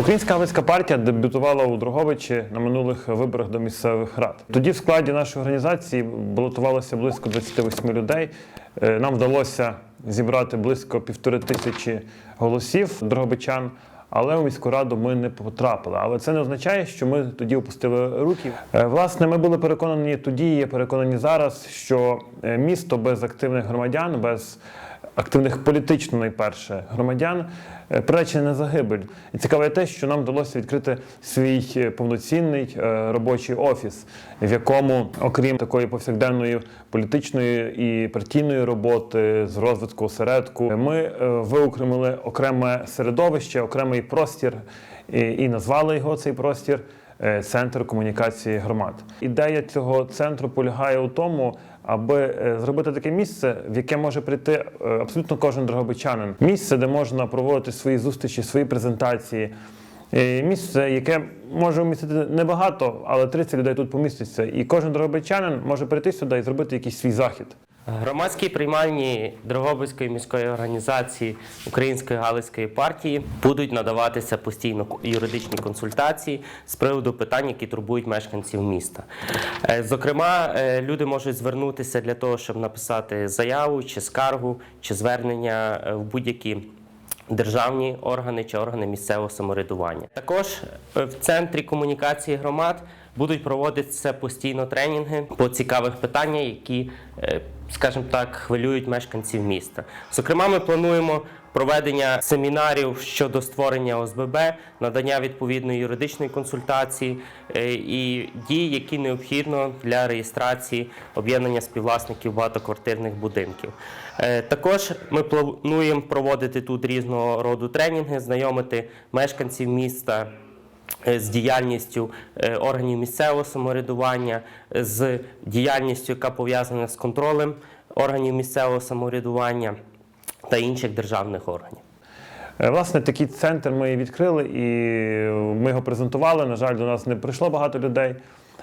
Українська Галицька партія дебютувала у Дрогобичі на минулих виборах до місцевих рад. Тоді в складі нашої організації балотувалося близько 28 людей. Е, Нам вдалося зібрати близько півтори тисячі голосів дрогобичан. Але у міську раду ми не потрапили. Але це не означає, що ми тоді опустили руки. Е, Власне, ми були переконані тоді, і переконані зараз, що е, місто без активних громадян, без активних політично найперше громадян е, на загибель. І цікаве те, що нам вдалося відкрити свій е, повноцінний е, робочий офіс, в якому, окрім такої повсякденної політичної і партійної роботи з розвитку осередку, ми виокремили окреме середовище, окремий простір і, назвали його цей простір. Центр комунікації громад. Ідея цього центру полягає у тому, аби е, зробити таке місце, в яке може прийти е, абсолютно кожен дрогобичанин. Місце, де можна проводити свої зустрічі, свої презентації. Е, Місце, яке може вмістити небагато, але 30 людей тут поміститься. І кожен дрогобичанин може прийти сюди і зробити якийсь свій захід. Громадські приймальні Дрогобицької міської організації Української Галицької партії будуть надаватися постійно юридичні консультації з приводу питань, які турбують мешканців міста. Е, Зокрема, е, люди можуть звернутися для того, щоб написати заяву чи скаргу, чи звернення е, в будь-які державні органи чи органи місцевого самоврядування. Також в центрі комунікації громад будуть проводитися постійно тренінги по цікавих питаннях, які, е, скажімо так, хвилюють мешканців міста. Зокрема, ми плануємо проведення семінарів щодо створення ОСББ, надання відповідної юридичної консультації е, і дій, які необхідно для реєстрації об'єднання співвласників багатоквартирних будинків. Е, Також ми плануємо проводити тут різного роду тренінги, знайомити мешканців міста з діяльністю е, органів місцевого самоврядування, з діяльністю, яка пов'язана з контролем органів місцевого самоврядування та інших державних органів. Е, Власне, такий центр ми відкрили, і ми його презентували. На жаль, до нас не прийшло багато людей.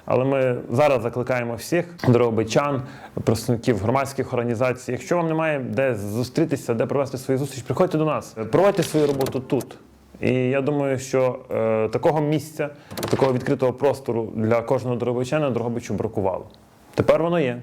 Але ми зараз закликаємо всіх дробичан, представників громадських організацій. Якщо вам немає де зустрітися, де провести свою зустріч, приходьте до нас, проводьте свою роботу тут. І я думаю, що е, такого місця, такого відкритого простору для кожного дробичана Дрогобичу бракувало. Тепер воно є.